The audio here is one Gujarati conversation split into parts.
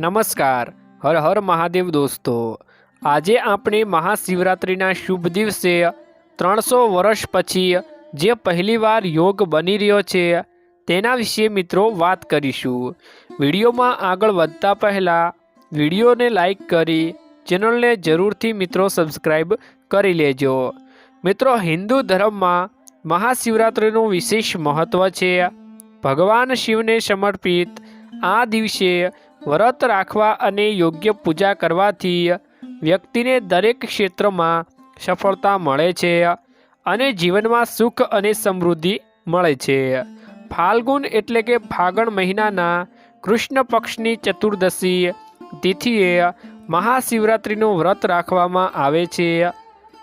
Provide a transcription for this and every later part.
નમસ્કાર. હર હર મહાદેવ દોસ્તો. આજે આપણે મહાશિવરાત્રિના શુભ દિવસે ત્રણસો વર્ષ પછી જે પહેલીવાર યોગ બની રહ્યો છે તેના વિશે મિત્રો વાત કરીશું. વિડીયોમાં આગળ વધતા પહેલાં વિડીયોને લાઈક કરી ચેનલને જરૂરથી મિત્રો સબસ્ક્રાઈબ કરી લેજો. મિત્રો, હિન્દુ ધર્મમાં મહાશિવરાત્રિનું વિશેષ મહત્ત્વ છે. ભગવાન શિવને સમર્પિત આ દિવસે વ્રત રાખવા અને યોગ્ય પૂજા કરવાથી વ્યક્તિને દરેક ક્ષેત્રમાં સફળતા મળે છે અને જીવનમાં સુખ અને સમૃદ્ધિ મળે છે. ફાલ્ગુન એટલે કે ફાગણ મહિનાના કૃષ્ણ પક્ષની ચતુર્દશી તિથિએ મહાશિવરાત્રિનું વ્રત રાખવામાં આવે છે.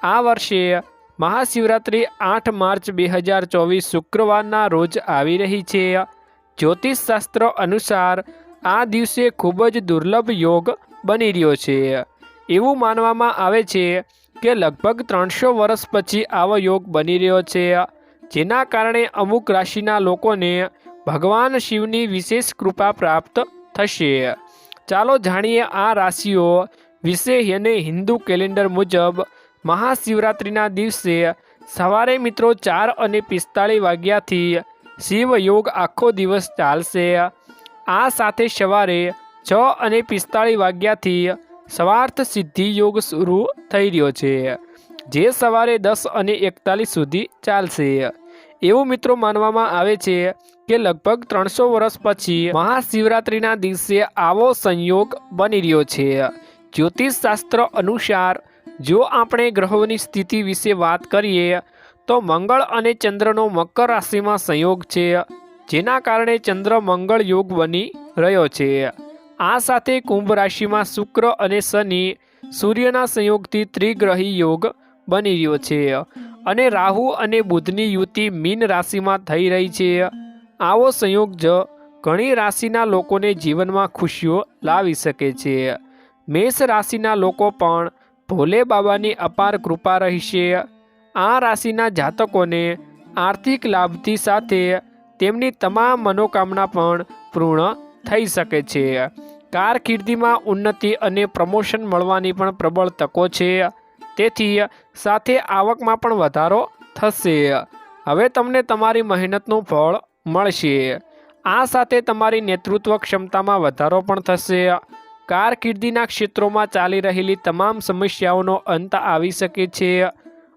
આ વર્ષે મહાશિવરાત્રિ આઠ માર્ચ બે હજાર ચોવીસ શુક્રવારના રોજ આવી રહી છે. જ્યોતિષશાસ્ત્ર અનુસાર આ દિવસે ખૂબ જ દુર્લભ યોગ બની રહ્યો છે. એવું માનવામાં આવે છે કે લગભગ ત્રણસો વર્ષ પછી આવો યોગ બની રહ્યો છે. જેના કારણે અમુક રાશિના લોકોને ભગવાન શિવની વિશેષ કૃપા પ્રાપ્ત થશે. ચાલો જાણીએ આ રાશિઓ વિશે અને હિન્દુ કેલેન્ડર મુજબ મહાશિવરાત્રિના દિવસે સવારે મિત્રો ચાર અને પિસ્તાળીસ વાગ્યાથી શિવ યોગ આખો દિવસ ચાલશે. આ સાથે સવારે છ અને પિસ્તાળીસ વાગ્યાથી સવાર્થ સિદ્ધિ યોગ શરૂ થઈ રહ્યો છે, જે સવારે દસ અને એકતાલીસ સુધી ચાલશે. એવું મિત્રો માનવામાં આવે છે કે લગભગ ત્રણસો વર્ષ પછી મહાશિવરાત્રિના દિવસે આવો સંયોગ બની રહ્યો છે. જ્યોતિષશાસ્ત્ર અનુસાર, જો આપણે ગ્રહોની સ્થિતિ વિશે વાત કરીએ, તો મંગળ અને ચંદ્રનો મકર રાશિમાં સંયોગ છે જેના કારણે ચંદ્ર મંગળ યોગ બની રહ્યો છે. આ સાથે કુંભ રાશિમાં શુક્ર અને શનિ સૂર્યના સંયોગથી ત્રિગ્રહી યોગ બની રહ્યો છે અને રાહુ અને બુધની યુતિ મીન રાશિમાં થઈ રહી છે. આવો સંયોગ જ ઘણી રાશિના લોકોને જીવનમાં ખુશીઓ લાવી શકે છે. મેષ રાશિના લોકો પણ ભોલે બાબાની અપાર કૃપા રહેશે. આ રાશિના જાતકોને આર્થિક લાભથી સાથે તેમની તમામ મનોકામના પણ પૂર્ણ થઈ શકે છે. કારકિર્દીમાં ઉન્નતિ અને પ્રમોશન મળવાની પણ પ્રબળ તકો છે. તેથી સાથે આવકમાં પણ વધારો થશે. હવે તમને તમારી મહેનતનું ફળ મળશે. આ સાથે તમારી નેતૃત્વ ક્ષમતામાં વધારો પણ થશે. કારકિર્દીના ક્ષેત્રોમાં ચાલી રહેલી તમામ સમસ્યાઓનો અંત આવી શકે છે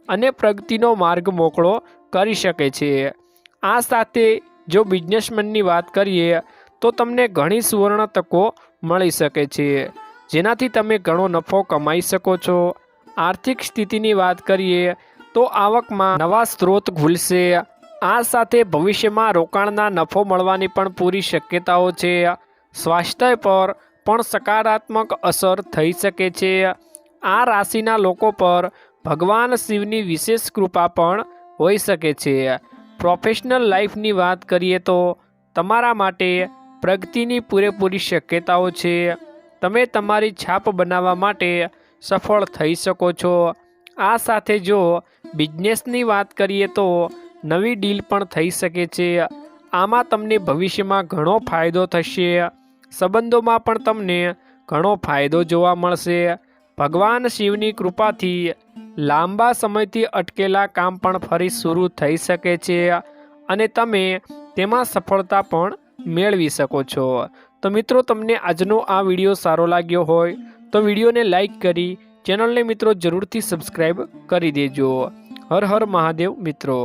અને પ્રગતિનો માર્ગ મોકળો કરી શકે છે. આ સાથે જો બિઝનેસમેનની વાત કરીએ, તો તમને ઘણી સુવર્ણ તકો મળી શકે છે, જેનાથી તમે ઘણો નફો કમાઈ શકો છો. આર્થિક સ્થિતિની વાત કરીએ, તો આવકમાં નવા સ્ત્રોત ખુલશે આ સાથે ભવિષ્યમાં રોકાણના નફો મળવાની પણ પૂરી શક્યતાઓ છે. સ્વાસ્થ્ય પર પણ સકારાત્મક અસર થઈ શકે છે. આ રાશિના લોકો પર ભગવાન શિવની વિશેષ કૃપા પણ હોઈ શકે છે. પ્રોફેશનલ લાઈફની વાત કરીએ તો તમારા માટે પ્રગતિની પૂરેપૂરી શક્યતાઓ છે. તમે તમારી છાપ બનાવવા માટે સફળ થઈ શકો છો. આ સાથે જો બિઝનેસની વાત કરીએ તો નવી ડીલ પણ થઈ શકે છે. આમાં તમને ભવિષ્યમાં ઘણો ફાયદો થશે. સંબંધોમાં પણ તમને ઘણો ફાયદો જોવા મળશે. ભગવાન શિવની કૃપાથી લાંબા સમયથી અટકેલા કામ પણ ફરી શરૂ થઈ શકે છે અને તમે તેમાં સફળતા પણ મેળવી શકો છો. તો મિત્રો, તમને આજનો આ વીડિયો સારો લાગ્યો હોય તો વિડીયોને લાઇક કરી, ચેનલને મિત્રો જરૂરથી સબસ્ક્રાઈબ કરી દેજો. હર હર મહાદેવ મિત્રો.